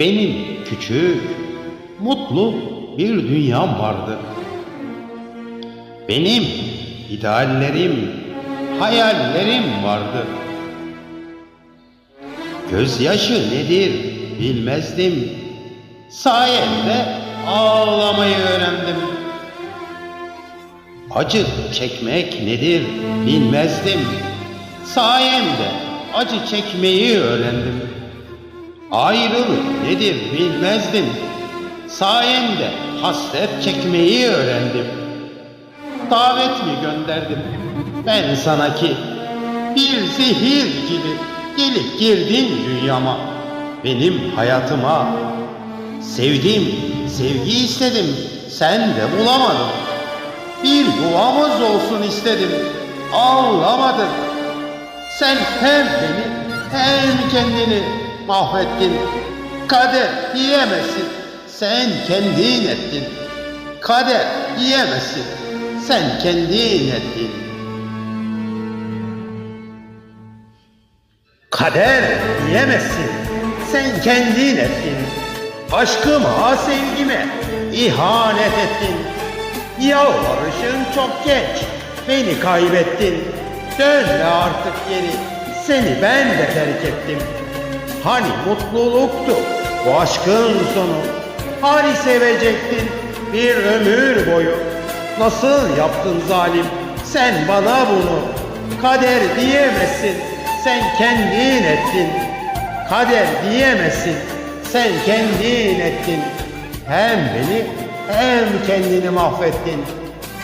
Benim küçük, mutlu bir dünyam vardı. Benim ideallerim, hayallerim vardı. Gözyaşı nedir bilmezdim. Sayende ağlamayı öğrendim. Acı çekmek nedir bilmezdim. Sayende acı çekmeyi öğrendim. Ayrılık nedir bilmezdim. Sayende hasret çekmeyi öğrendim. Davet mi gönderdim ben sana ki bir zehir gibi gelip girdin dünyama, benim hayatıma. Sevdim, sevgi istedim, sen de bulamadın. Bir yuvamız olsun istedim, ağlamadın. Sen hem beni hem kendini mahvettin. Kader diyemezsin, sen kendin ettin. Kader diyemezsin, sen kendin ettin. Kader diyemezsin, sen kendin ettin. Aşkıma, sevgime ihanet ettin. Yalvarışın çok geç, beni kaybettin. Dönme artık geri, seni ben de terk ettim. Hani mutluluktu bu aşkın sonu, hani sevecektin bir ömür boyu. Nasıl yaptın zalim sen bana bunu, kader diyemezsin, sen kendin ettin. Kader diyemezsin, sen kendin ettin. Hem beni hem kendini mahvettin.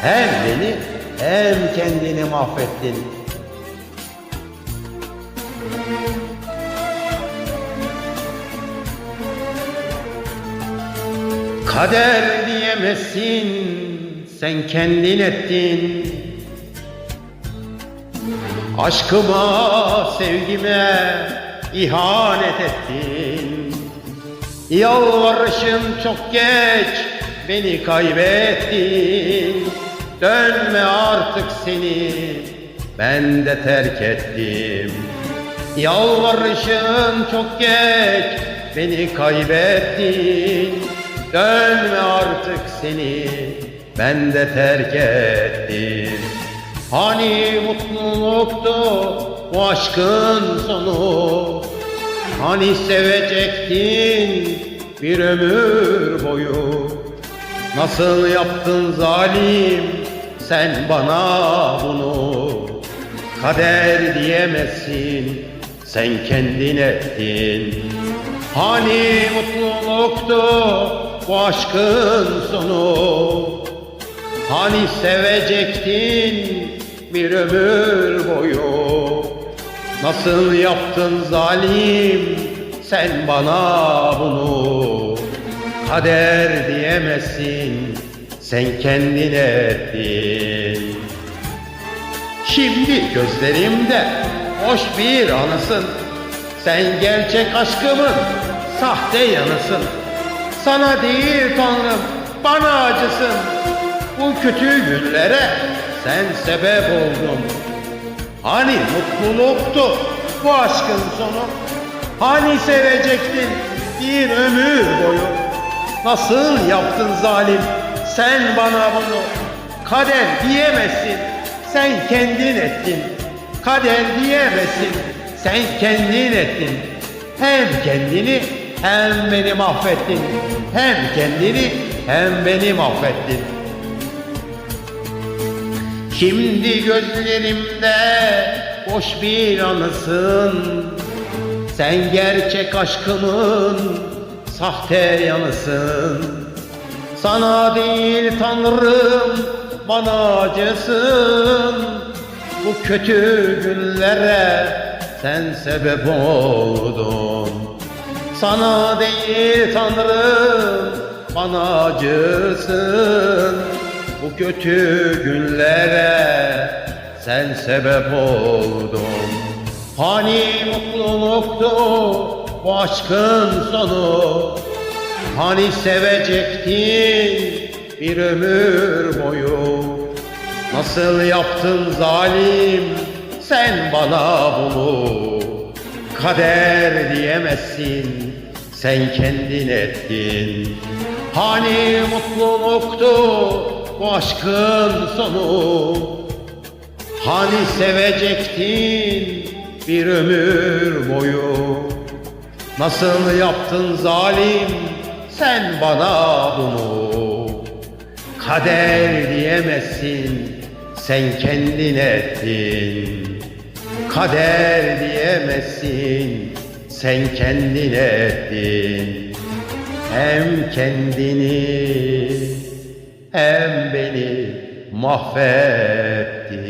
Hem beni hem kendini mahvettin. Kader diyemezsin, sen kendin ettin. Aşkıma, sevgime ihanet ettin. Yalvarışın çok geç, beni kaybettin. Dönme artık seni, ben de terk ettim. Yalvarışın çok geç, beni kaybettin. Dönme artık seni, ben de terk ettim. Hani mutluluktu bu aşkın sonu? Hani sevecektin bir ömür boyu? Nasıl yaptın zalim sen bana bunu? Kader diyemezsin sen kendin ettin. Hani mutluluktu bu aşkın sonu. Hani sevecektin bir ömür boyu? Nasıl yaptın zalim sen bana bunu? Kader diyemezsin sen kendin ettin. Şimdi gözlerimde hoş bir anısın. Sen gerçek aşkımın sahte yanısın Sana değil Tanrım bana acısın. Bu kötü günlere sen sebep oldun. Hani mutluluktu bu aşkın sonu? Hani sevecektin bir ömür boyu? Nasıl yaptın zalim sen bana bunu? Kader diyemezsin sen kendin ettin. Kader diyemezsin sen kendin ettin. Hem kendini hem beni mahvettin Hem kendini hem beni mahvettin. Şimdi gözlerimde boş bir anısın. Sen gerçek aşkımın sahte yanısın. Sana değil Tanrım bana acısın. Bu kötü günlere sen sebep oldun Sana değil Tanrım bana acısın. Bu kötü günlere sen sebep oldun. Hani mutluluktu bu aşkın sonu. Hani sevecektin bir ömür boyu. Nasıl yaptın zalim sen bana bunu? Kader diyemezsin sen kendin ettin. Hani mutluluktu bu aşkın sonu? Hani sevecektin bir ömür boyu? Nasıl yaptın zalim sen bana bunu? Kader diyemezsin sen kendin ettin. Kader diyemezsin sen kendin ettin. Hem kendini hem beni mahvettin